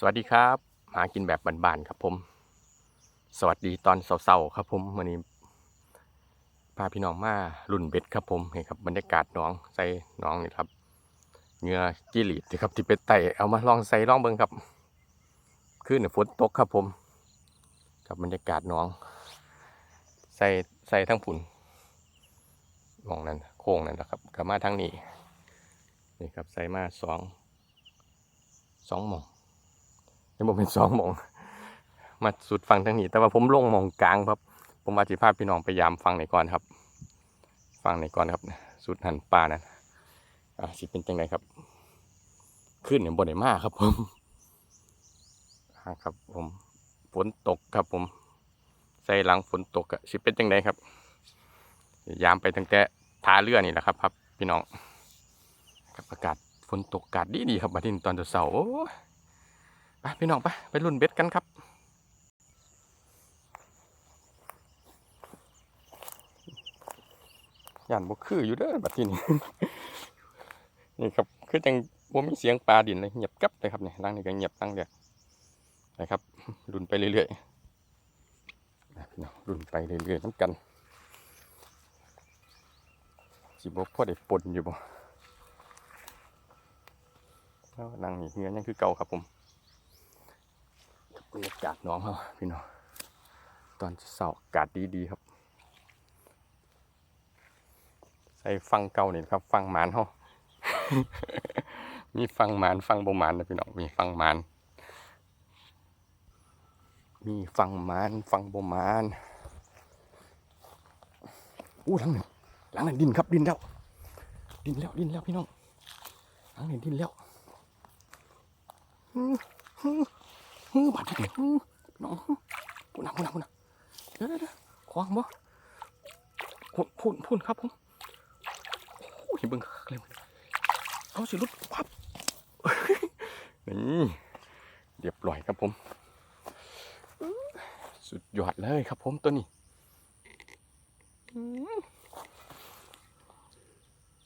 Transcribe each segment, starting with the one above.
สวัสดีครับ หากินแบบบานๆครับผม สวัสดีตอนเสาร์ๆครับผมวันนี้พาพี่น้องมาลุ่นเบ็ดครับผมนี่ครับบรรยากาศน้องใส่น้องนี่ครับเหงือจิหลีดที่ครับที่เป็นไตเอามาลองใส่ลองเบิ่งครับขึ้นฝนตกครับผมกับบรรยากาศน้อง ใส่ใส่ทั้งผุนมองนั้นโค้งนั่นนะครับกลับมาทางนี้นี่ครับใส่มาสองสองหมอง ยังบอกเป็นสองมอง มาสุดฟังทั้งนี้ แต่ว่าผมลงมองกลางครับ ผมมาจิพาพพี่น้องไปยามฟังในก่อนครับ ฟังในก่อนครับ สุดหันปลานั้นอ่าสิเป็นจังไงครับ ขึ้นเนี่ยบนไหนมากครับผมครับผมฝนตกครับผม ใส่หลังฝนตกอะสิเป็นจังไงครับ ยามไปตั้งแต่ท่าเรือนี่แหละครับครับ พี่น้องครับอากาศฝนตกอากาศดีดีครับมาทินตอนเสาร์ พี่น้องไปไปรุ่นเบ็ดกันครับย่านบกคืออยู่เด้อบัดทีนี้นี่ครับคือจังบ่มีเสียงปลาดินเลยเงียบกับเลยครับเนี่ยร่างนี้ก็เงียบตั้งเดียวนะครับรุ่นไปเรื่อยๆพี่น้องรุ่นไปเรื่อยๆน้ำกันสิบ่พอได้ปนอยู่บ่แล้วนั่งนี่เงี้ยยังคือเก่าครับผม รรยากาศน้องเขาพี่น้องตอนเสาร์อากาศดีๆครับ ใส่ฟังเก่านี่ยครับ ฟังหมานเขามีฟังหมานฟังบ่หมานนะพี่น้องมีฟังหมาน มีฟังหมานฟังบ่หมานอู้หลังหนึ่งหลังหนึ่งดินครับดินแล้ว ดินแล้วดินแล้วพี่น้องหลังหนึ่งดินแล้ว ฮือบาดที่นี่ฮือน้องพูนนะพูนนะพูนนะเดี๋ยวเดี๋ยวเดี๋ยวขวางบ่พูนพูนพูนครับผมโอ้ยเบิ่งเลยเอาสิรุดปั๊บนี่เรียบร้อยครับผม สุดยอดเลยครับผมตัวนี้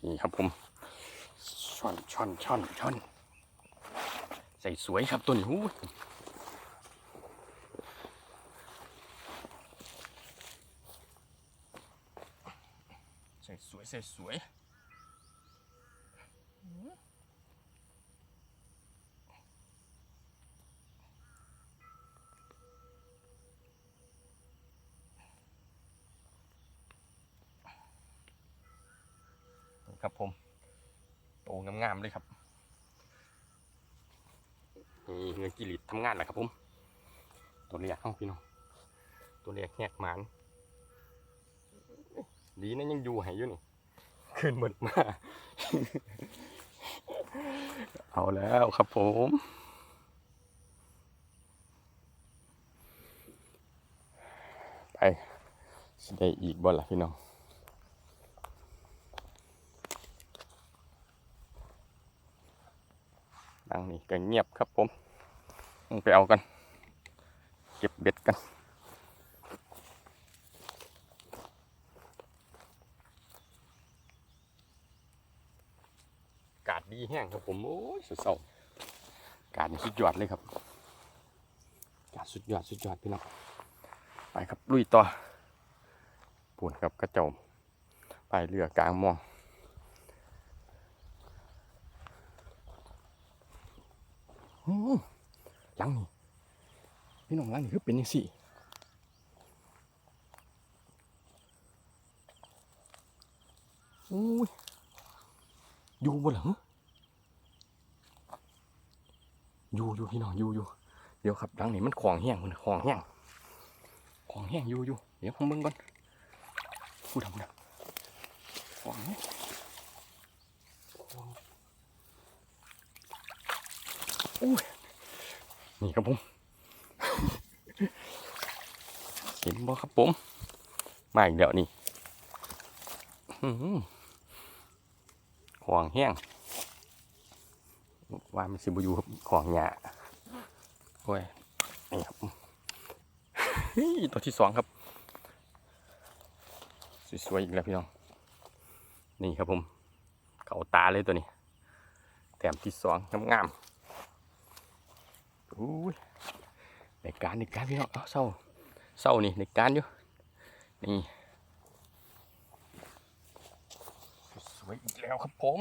นี่ครับผมช่อนช่อนช่อนช่อนใส่สวยครับตัวนี้หู ใส่สวยใส่สวยนี่ครับผมโตงามๆเลยครับนี่เงินกิริตทำงานแหละครับผม ตัวเรียกเข้าพี่น้องตัวเรียกแหกหมานดีนะยังอยู่ให้อยู่นี่ ขึ้นหมดมา เอาแล้วครับผมไปสิได้อีกบ่ล่ะพี่น้องดังนี้ก็เงียบครับผม ไปเอากัน เก็บเบ็ดกัน อากาศดี แห้งครับผม โอ้ยสุดเศร้ากาศนี่สุดยอดเลยครับ กาศสุดยอดสุดยอดพี่น้องไปครับลุยต่อปูนครับกระเจ้าไปเรือกลางมองอื้อหลังนี่พี่น้องหลังนี่คือเป็นยังสี่อุ้ยอยู่บ่หลัง อยู่อยู่พี่น้องอยู่อยู่เดี๋ยวครับหลังนี้มันของแห้งมันของแห้งของแห้งอยู่อยู่เดี๋ยวผมเบิ่งก่อนพูดทำนะของแห้งของอุ้ยนี่ครับผมเห็นบ่ครับผมมาอีกแล้วนี้ของแห้ง ว่ามันสิบอยู่ครับของหยาโอ้ยนี่ครับเฮ้ยตัวที่สองครับ สวยๆอีกแล้วพี่น้อง นี่ครับผม เขาตาเลยตัวนี้ แถมที่สองงามๆอุ้ยในการในการพี่น้องเอาเศร้าเศร้านี่ในการอยู่ นี่ สวยอีกแล้วครับผม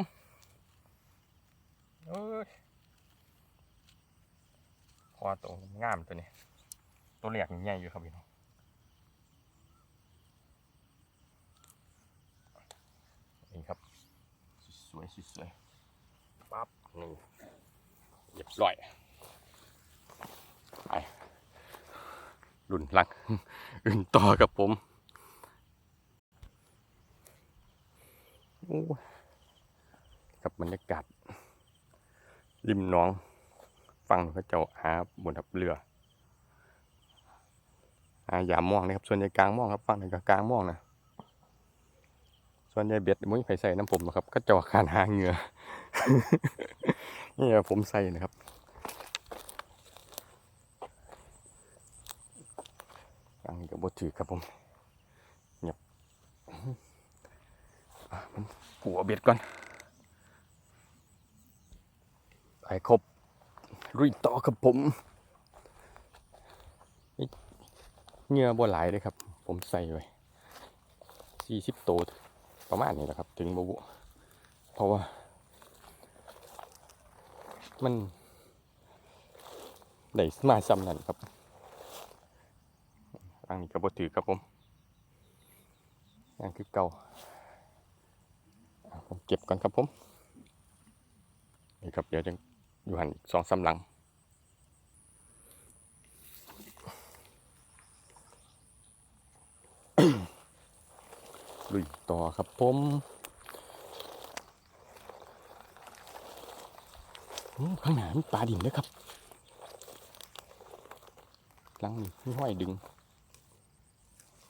เอ้ยคอตัวงามตัวนี้ ตัวเหลียกใหญ่อยู่ครับพี่น้องนี่ครับ สวยสวยปั๊บนี่เรียบร้อยไปรุ่นลังอื่นต่อกับผมโอ้กับบรรยากาศ ริมหน้อง ฟังเขาเจ้าหาบนทับเรืออาอย่ามองนะครับ ส่วนใหญ่กลางมองครับฟังในกลางมองนะส่วนใหญ่เบ็ดมุ้ยไผใส่น้ำผมนะครับ ก็จะว่าการหาเหงื่อนี่ผมใส่นะครับฟังกับบถือครับผมเงียบอะผมหัวเบ็ดก่อน ไปครบรุ่ยต่อครับผมเงื่อบ่หลายเลยครับ ผมใส่ไว้สี่สิบโตวประมาณนี้แหละครับ ถึงบุบุเพราะว่า มันได้มาซ้ำนั่นครับอันนี้ก็บ่ถือครับผมอันคือเก่าผมเก็บก่อนครับผมนี่ครับเดี๋ยวจะ อยู่หันสองสาหลัง ลุยต่อครับผมข้างหน้ามีปลาดินด้วยครับลังนี้มีห้อยดึง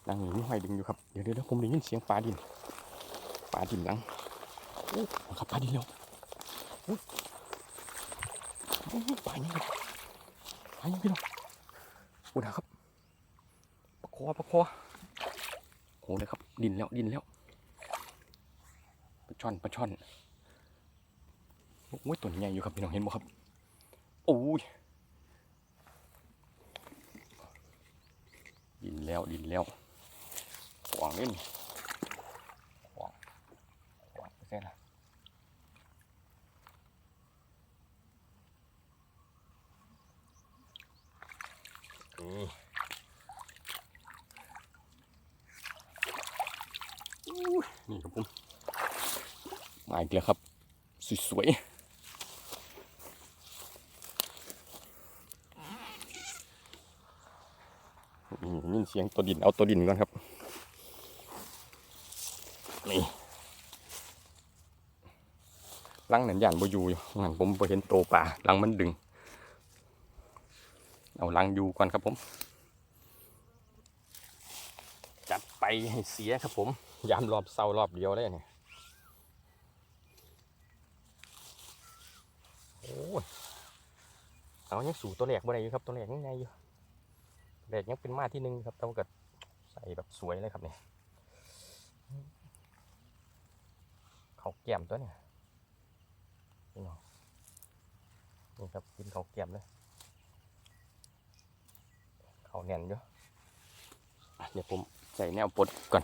ลังนี้มีห้อยดึงอยู่ครับ เดี๋ยวเดี๋ยวผมได้ยินเสียงปลาดิน ปลาดินลังครับปลาดินแล้ว ปลาเนี่ยครับปลาเนี่พี่น้องโอ้นะครับปลาคอปลาคอโอ้เลยครับ ดินแล้วดินแล้วปลาช่อนปลาช่อนโอ้ยตัวใหญ่อยู่ครับพี่น้องเห็นบ่ครับโอ้ยดินแล้วดินแล้วขวางเล่นขวางขวางไปเส้นละนี่ นี่ ครับผมมาอีกแล้วครับ สวยๆนี่เสียงตัวดินเอาตัวดินก่อนครับนี่ลังนั้นย่านบ่อยู่งั้นผมไปเห็นโตปลาลังมันดึง เอาลังอยู่ก่อนครับผม จัดไปให้เสียครับผม ยามรอบเศร้ารอบเดียวเลยเนี่ยโอ้ยเอายังสู่ตัวแรกบ่ได้อยู่ครับตัวแรกยังไงอยู่ตัวแรกยังเป็นมาที่หนึ่งครับแต่ว่าก็ใส่แบบสวยเลยครับเนี่ยเขาแก้มตัวเนี่ยนี่เนาะนี่ครับกินเขาแก้มเลยเขาแน่นอยู่อะเดี๋ยวผมใส่แนวปดก่อน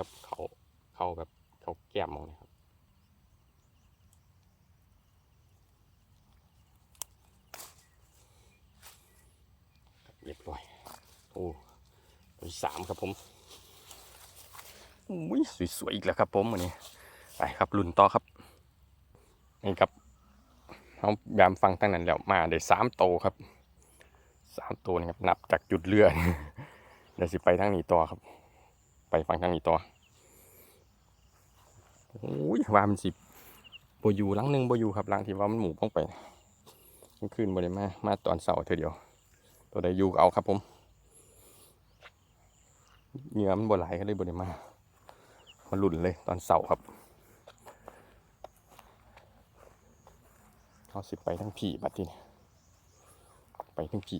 ครับ เขาเขาแบบเขาแก้มมองนะครับเรียบร้อยโอ้ตัวสามครับผมอุ้ยสวยๆอีกแล้วครับผมวันนี้ไปครับรุ่นต่อครับนี่ครับเขายามฟังตั้งนั้นแล้วมาได้สามโตครับสามตัวนี่ครับนับจากจุดเรือเดี๋ยวสิไปทางนี้ต่อครับ ไปฟังทางนี้ต่อโอ้ยว่ามันสิบอยู่หลังหนึ่งบอยู่ครับหลังที่ว่ามันหมูป้องไปกลางคืนบริมามาตอนเสาร์เธอเดียว ตัวใดอยู่เอาครับผมเหงื่อมันบไหลก็เลยบริมามาหลุนเลยตอนเสาร์ครับเอาสิไปทั้งผีบัดทีนี้ไปทั้งผี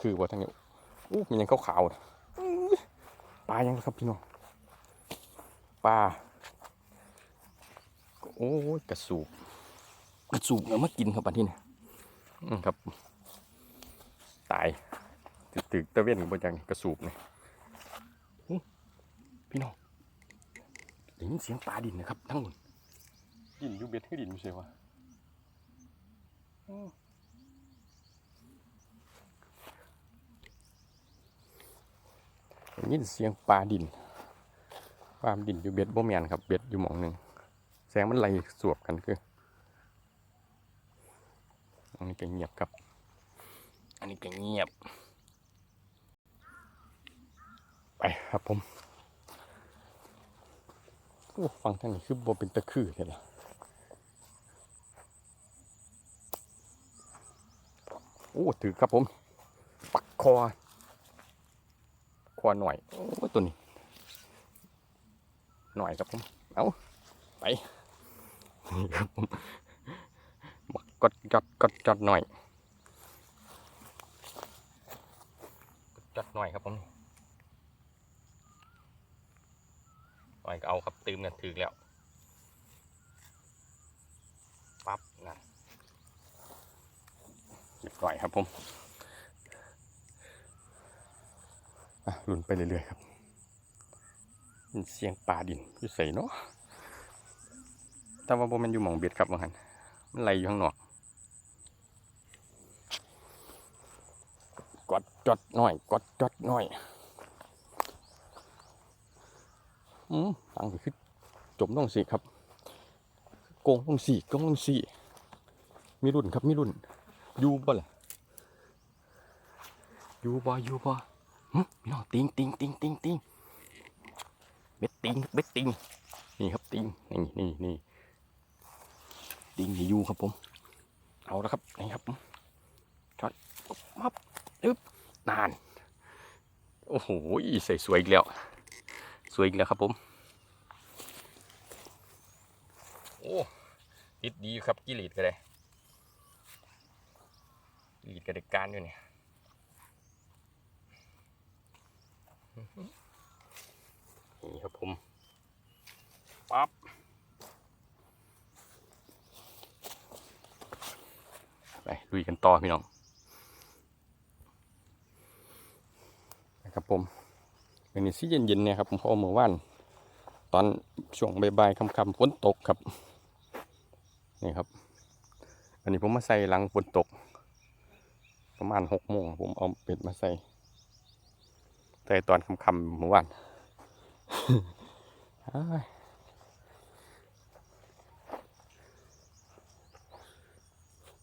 คือว่าทั้งนี้อู้มันยังขาวๆ ปลายังครับพี่น้องปลาโอ้ยกระสูบกระสูบเอามากินครับอันที่นี่อืมครับ ตายตึกตึกตะเวนกับบนจังกระสูบเนี่ยพี่น้องได้ยินเสียงปลาดินนะครับทั้งหมดดินอยูเบ็ดให้ดินไม่ใช่วะอื้อได้ ยินเสียงปลาดินปลาดินอยู่เบ็ดบ่แมนครับ เบ็ดอยู่หมองหนึ่งแสงมันไหลสวบกันคืออันนี้ก็เงียบครับ อันนี้ก็เงียบ ไปครับผมโอ้ฟังท่างนี้คือบ่เป็นตะคือเห็นละโอ้ ถือครับผม ปักคอ อหน่อยโอ้ตัวนี้หน่อยครับผมเอาไปนี่ครับผมบักกดจอดกดจอดหน่อยจัดหน่อยครับผมหน่อยก็เอาครับตืมกันถือแล้วปั๊บนั่นเรียบร้อยครับผมอะ หลุนไปเรื่อยๆครับมีเสียงป่าดินอยู่ใส่เนาะแต่ว่าบ่แมันอยู่หมองเบ็ดครับว่าหันมันไหลอยู่ข้างนอกกดจดหน่อยกดจดหน่อยอืมตังค์คือจมต้องสีครับโกงต้องสีโกงต้องสีมีรุ่นครับมีรุ่นอยูบ่ล่ะอยูบ่อยูบ่ พี่น้องติงติงติงติงติงเบ็ดติงเบ็ดติงนี่ครับติงนี่นี่นี่ติงอยู่ครับผม เอาแล้วครับนี่ครับผมช็อตมับอึ๊บนาน โอ้โหใส่สวยอีกแล้ว สวยอีกแล้วครับผม โอ้ติดดีครับกิลีดก็ได้กิลีดก็ได้การอยู่เนี่ย นี่ครับผมปั๊บไปลุยกันต่อพี่น้องนะครับผมวันนี้สิเย็นๆเนี่ยครับผมเพราะว่าเมื่อวานตอนช่วงบ่ายๆค่ำๆฝนตกครับนี่ครับ อันนี้ผมมาใส่หลังฝนตก ประมาณหกโมงผมเอาเป็ดมาใส่ ใส่ตอนค่ำๆเมื่อวานอ้าย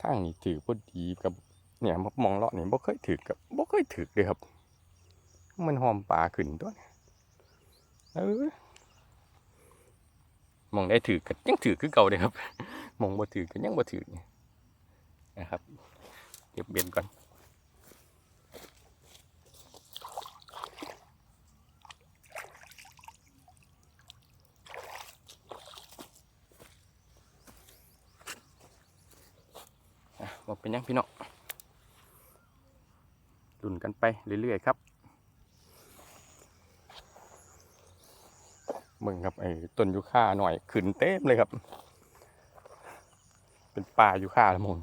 ทางนี้ถือพอดีกับเนี่ยมองเลาะนี่ยบ่เคยถือกับบ่เคยถือเลยครับ มันหอมปลาขึ้นตัวเนี่ยเออมองได้ถือกันยังถือคือเก่าเลยครับ มองบ่ถือกันยังบ่ถือเนี่ยนะครับ เก็บเบ็ดก่อน บอกเป็นยังพี่น้องดุนกันไปเรื่อยๆครับมึงครับไอ้ต้นยูคาหน่อยขึ้นเต็มเลยครับ เป็นป่ายูคาละมุน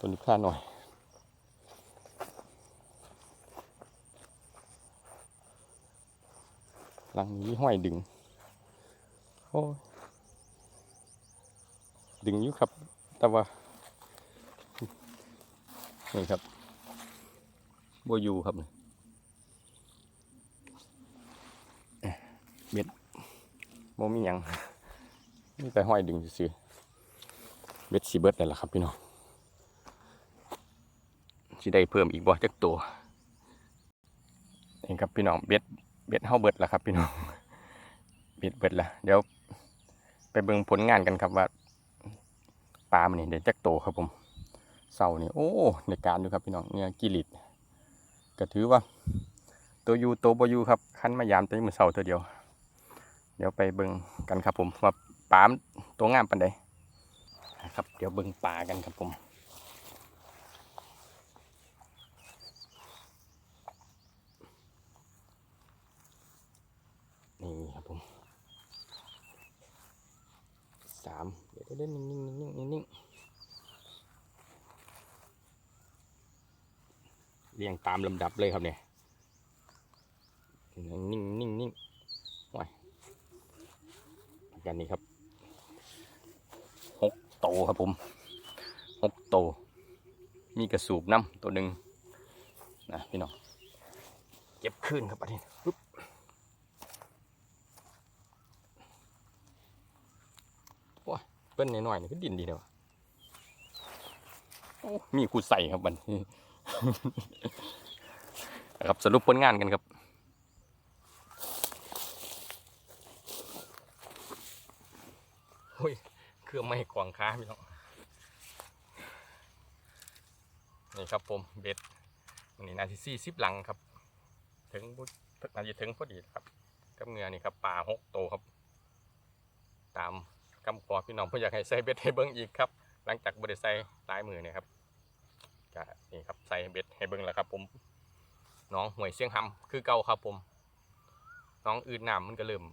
ต้นยูคาหน่อยหลังนี้ห้อยดึงโอ้ยดึงอยู่ครับ แต่ว่า นี่ครับโบอยูครับโมมีหยังมีแต่ห้อยดึงซื่อๆเบ็ดสีเบิดนั่นแหละครับพี่น้องสิได้เพิ่มอีกบ่จักตัวนี่ครับพี่น้องเบ็ดเบ็ดเฮาเบิดแล้วครับพี่น้องเบ็ดเบิดละเดี๋ยวไปเบิ่งผลงานกันครับว่าปลามันนี่เดี๋ยวจักโตวครับผม เสานี่โอ้ในการอยู่ครับพี่น้องเนี่ยกิลิตก็ถือว่า ตัวยูตัวบอยูครับคันมายามตัวนี้มือเสาตัวเดียว เดี๋ยวไปเบิ่งกันครับผมว่าปามตัวงามปันใดครับ เดี๋ยวเบิ่งปลากันครับผมนี่ครับผมสามเดี๋ยวเล่นนิ่งๆนิ่งๆนิ่งๆ เรียงตามลำดับเลยครับเนี่ยนิ่งๆนิ่งนิ่งๆว้ายกันนี้ครับหกโตครับผมหกโต มีกระสูบน้ำตัวหนึ่งนะพี่น้องเก็บขึ้นครับอันนี้ปึ๊บว้าเปิ้นน้อยๆนี่ก็ดินดีเดียวโอ้มีคูใส่ครับมันนะ ครับสรุปผลงานกันครับโอ้ยเครื่องไม่กวางค้าพี่น้องนี่ครับผมเบ็ดนนี้นาทีสี่สิบหลังครับ ถึงบุนาทีถึงพอดีครับกับเงือนี่ครับปลาหกโตครับ ตามคำขอพี่น้องเพื่ออยากให้ใส่เบ็ดให้เบิ้งอีกครับ หลังจากบริใส่ลายมือเนี่ยครับ ก็นี่ครับใส่เบ็ดให้เบิ้งแล้วครับ ผมน้องหวยเสียงหำคือเก่าครับผม น้องอื่นน้ำมันก็เริ่ม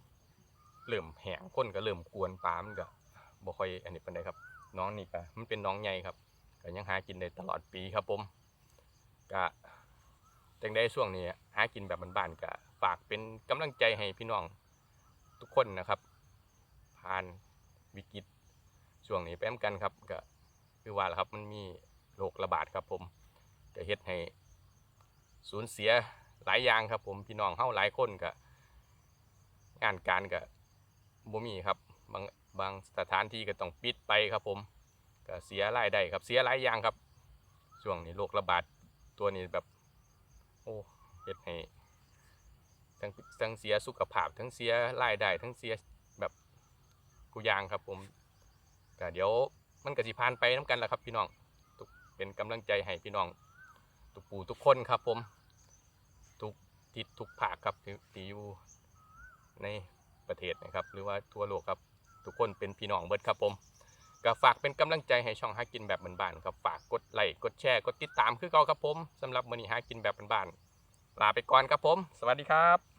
เริ่มแหงคนก็เริ่มกวนปลามันก็บ่ค่อยอันนี้ปานใดครับ น้องนี่ก็มันเป็นน้องใหญ่ครับก็ยังหากินได้ตลอดปีครับผมก็จังได้ช่วงนี้หากินแบบบ้านๆก็ฝากเป็นกำลังใจให้พี่น้องทุกคนนะครับ ผ่านวิกฤตช่วงนี้ไปนำกันครับก็คือว่าละครับมันมี โรคระบาดครับผมก็เฮ็ดให้สูญเสียหลายอย่างครับผมพี่น้องเฮาหลายคนก็งานการก็บ่มีครับบางบางสถานที่ก็ต้องปิดไปครับผมก็เสียรายได้ครับเสียหลายอย่างครับช่วงนี้โรคระบาดตัวนี้แบบโอ้เฮ็ดให้ทั้งทั้งเสียสุขภาพ ทั้งเสียรายได้ทั้งเสียแบบกูยางครับผมก็เดี๋ยวมันก็สิผ่านไปน้กันแหละครับพี่น้อง เป็นกำลังใจให้พี่น้องทุกปู่ทุกคนครับผม ทุกทิศทุกภาคครับที่อยู่ในประเทศนะครับ หรือว่าทั่วโลกครับทุกคนเป็นพี่น้องเบิดครับผมก็ฝากเป็นกำลังใจให้ช่องหากินแบบบ้านๆครับฝากกดไลค์กดแชร์กดติดตามคือเก่าครับผมสำหรับมื้อนี้หากินแบบบ้านๆลาไปก่อนครับผม สวัสดีครับ